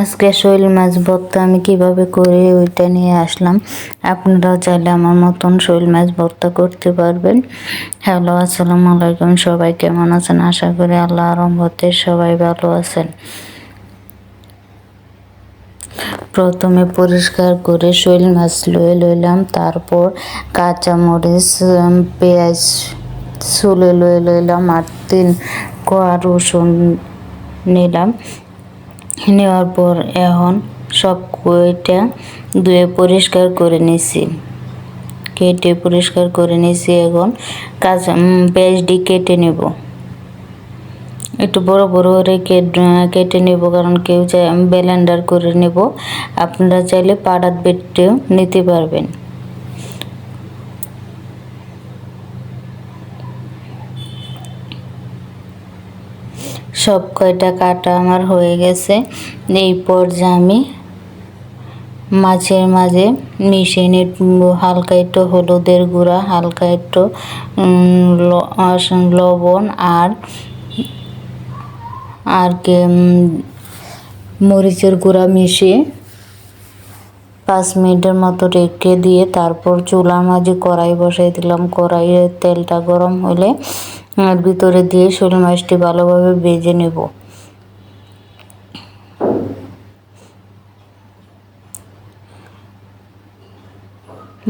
আজকে শৈল মাছ ভর্তা আমি কীভাবে করি ওইটা নিয়ে আসলাম। আপনারাও চাইলে আমার মতন শৈল মাছ ভর্তা করতে পারবেন। হ্যালো, আসসালামু আলাইকুম। সবাই কেমন আছেন? আশা করি আল্লাহ রহমতে সবাই ভালো আছেন। প্রথমে পরিষ্কার করে শৈল মাছ লয়ে লইলাম। তারপর কাঁচামরিচ পেঁয়াজ চুলে লয়ে লইলাম আর তিন কোয়া রসুন নিলাম। নেওয়ার পর এখন সব কইটা ধুয়ে পরিষ্কার করে নিছি। কেটে পরিষ্কার করে নিছি এখন। কাঁচা পেঁয়াজটি কেটে নেব। একটু বড় বড় করে কেট- নেব, কারণ কেউ চাই ব্লেন্ডার করে নেব। আপনারা চাইলে পাড়াত বেটেও নিতে পারবেন। সব কয়টা কাটা আমার হয়ে গেছে। এই পর্যায়ে আমি মাছের মাঝে মিশিয়ে হালকা একটু হলুদের গুঁড়া, হালকা একটু লবণ আর আর কি মরিচের গুঁড়া মিশিয়ে পাঁচ মিনিটের মতো রেখে দিয়ে তারপর চুলার মাঝে কড়াই বসাই দিলাম। কড়াইয়ে তেলটা গরম হলে ভিতরে দিয়ে শোল মাছটি ভালোভাবে ভেজে নেব।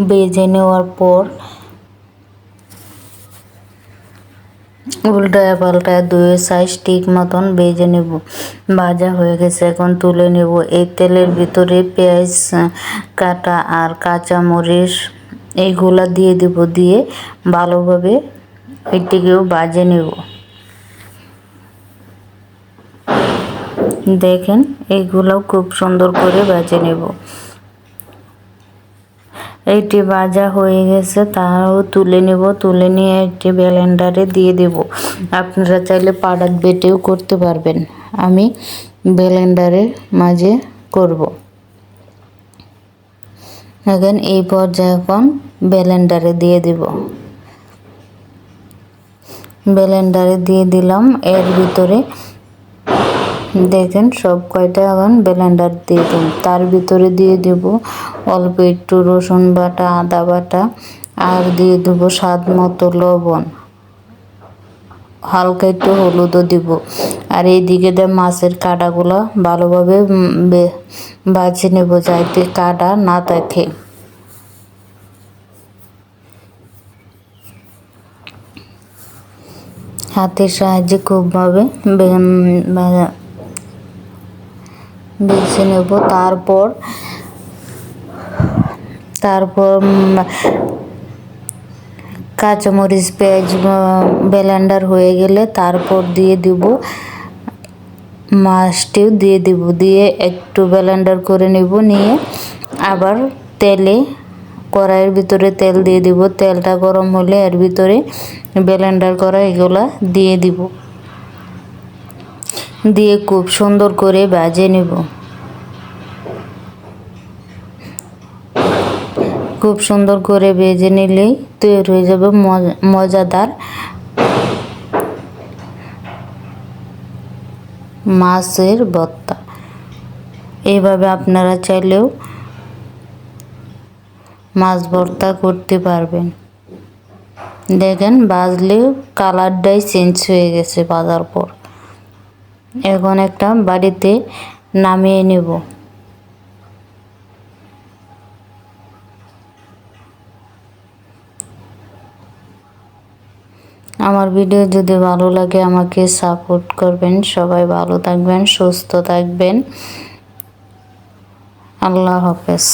ভেজে নেওয়ার পর উল্টায় পাল্টায় দুয়ে সাইজ ঠিক মতন ভেজে নেব। ভাজা হয়ে গেছে, এখন তুলে নেব। এই তেলের ভিতরে পেঁয়াজ, কাটা আর কাঁচামরিচ এইগুলা দিয়ে দেব। দিয়ে ভালোভাবে এটিকেও ভাজে নেব। দেখেন এইগুলাও খুব সুন্দর করে ভাজে নেব। এইটি ভাজা হয়ে গেছে, তাও তুলে নেব, তুলে নিয়ে একটি ব্লেন্ডারে দিয়ে দেব। আপনারা চাইলে পাড়াত বেটেও করতে পারবেন। আমি ব্লেন্ডারের মাঝে করব। এখন এই পর্যায়ে এখন ব্লেন্ডারে দিয়ে দেব। ব্লেন্ডারে দিয়ে দিলাম। এর ভিতরে দেখেন সব কয়টা এখন ব্লেন্ডার দিয়ে দিন তার ভিতরে দিয়ে দেব অল্প একটু রসুন বাটা, আদা বাটা, আর দিয়ে দেবো স্বাদ মতো লবণ। হালকা একটু হলুদও দিব। আর এইদিকে দিয়ে মাছের কাঁটাগুলো ভালোভাবে বাছে নেব যাতে কাঁটা না থাকে হাতের সাহায্যে খুবভাবে বেছে নেব। তারপর তারপর কাঁচামরিচ পেঁয়াজ ব্লেন্ডার হয়ে গেলে তারপর দিয়ে দিব, মাছটিও দিয়ে দিব। দিয়ে একটু ব্লেন্ডার করে নেব, নিয়ে আবার তেলে কড়াইয়ের ভিতরে তেল দিয়ে দিব। তেলটা গরম হলে এর ভিতরে ব্লেন্ডার করা এগুলা দিয়ে দিব। দিয়ে খুব সুন্দর করে ভাজে নেব। খুব সুন্দর করে ভেজে নিলেই তৈরি হয়ে যাবে মজা- মজাদার মাছের ভর্তা। এইভাবে আপনারা চাইলেও মাছ করতে পারবেন। দেখেন বাজলেও কালারটাই চেঞ্জ হয়ে গেছে বাজার পর। এখন একটা বাড়িতে নামিয়ে নেব। আমার ভিডিও যদি ভালো লাগে, আমাকে সাপোর্ট করবেন। সবাই ভালো থাকবেন, সুস্থ থাকবেন। আল্লাহ হাফেজ।